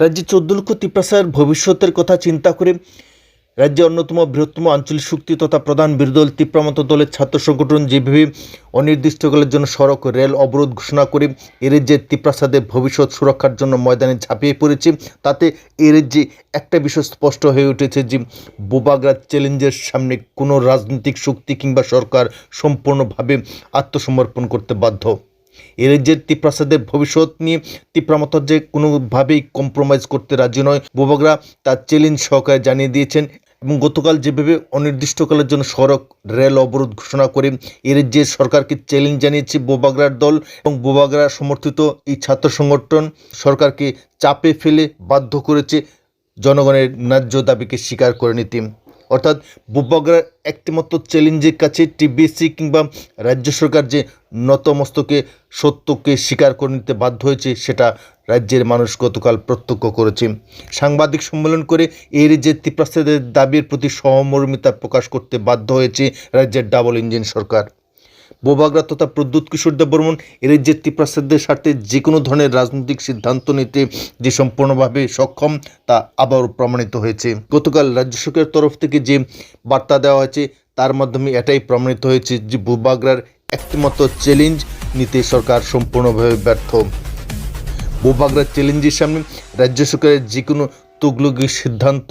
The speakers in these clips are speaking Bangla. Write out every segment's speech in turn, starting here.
রাজ্যে চোদ্দ লক্ষ তিপ্রাসার ভবিষ্যতের কথা চিন্তা করে রাজ্যে অন্যতম বৃহত্তম আঞ্চলিক শক্তি তথা প্রধান বিরোধী দল তিপ্রামত দলের ছাত্র সংগঠন যেভাবে অনির্দিষ্টকালের জন্য সড়ক, রেল অবরোধ ঘোষণা করে এ রাজ্যের তিপ্রাসাদের ভবিষ্যৎ সুরক্ষার জন্য ময়দানে ঝাঁপিয়ে পড়েছে, তাতে এ রাজ্যে একটা বিষয় স্পষ্ট হয়ে উঠেছে যে বোবাগরা চ্যালেঞ্জের সামনে কোনো রাজনৈতিক শক্তি কিংবা সরকার সম্পূর্ণভাবে আত্মসমর্পণ করতে বাধ্য। এ রাজ্যের তিপ্রাসাদের ভবিষ্যৎ নিয়ে তিপ্রামত যে কোনোভাবেই কম্প্রোমাইজ করতে রাজি নয়। বোবাগরা তার চ্যালেঞ্জ সহকারে জানিয়ে দিয়েছেন এবং গতকাল যেভাবে অনির্দিষ্টকালের জন্য সড়ক, রেল অবরোধ ঘোষণা করে এর যে সরকারকে চ্যালেঞ্জ জানিয়েছে বোবাগরার দল এবং বোবাগরা সমর্থিত এই ছাত্র সংগঠন সরকারকে চাপে ফেলে বাধ্য করেছে জনগণের ন্যায্য দাবিকে স্বীকার করে নিতে। অর্থাৎ বুবাগরার একটিমাত্র চ্যালেঞ্জের কাছে টিবিএসসি কিংবা রাজ্য সরকার যে নতমস্তকে সত্যকে স্বীকার করে নিতে বাধ্য হয়েছে, সেটা রাজ্যের মানুষ গতকাল প্রত্যক্ষ করেছে। সাংবাদিক সম্মেলন করে এর যে তিপ্রাস্তাদের দাবির প্রতি সহমর্মিতা প্রকাশ করতে বাধ্য হয়েছে রাজ্যের ডাবল ইঞ্জিন সরকার। বোবাগরা তথা প্রদ্যুৎ কিশোর দেববর্মন এর যে ত্রিপ্রাসাদের স্বার্থে যে কোনো ধরনের রাজনৈতিক সিদ্ধান্ত নিতে যে সম্পূর্ণভাবে সক্ষম, তা আবারও প্রমাণিত হয়েছে। গতকাল রাজ্য সরকারের তরফ থেকে যে বার্তা দেওয়া হয়েছে, তার মাধ্যমে এটাই প্রমাণিত হয়েছে যে বোবাগরার একটিমাত্র চ্যালেঞ্জ, নিতে সরকার সম্পূর্ণভাবে ব্যর্থ। বোবাগরা চ্যালেঞ্জের সামনে রাজ্য সরকারের যে কোনো তুগলুগি সিদ্ধান্ত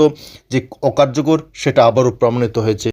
যে অকার্যকর, সেটা আবারও প্রমাণিত হয়েছে।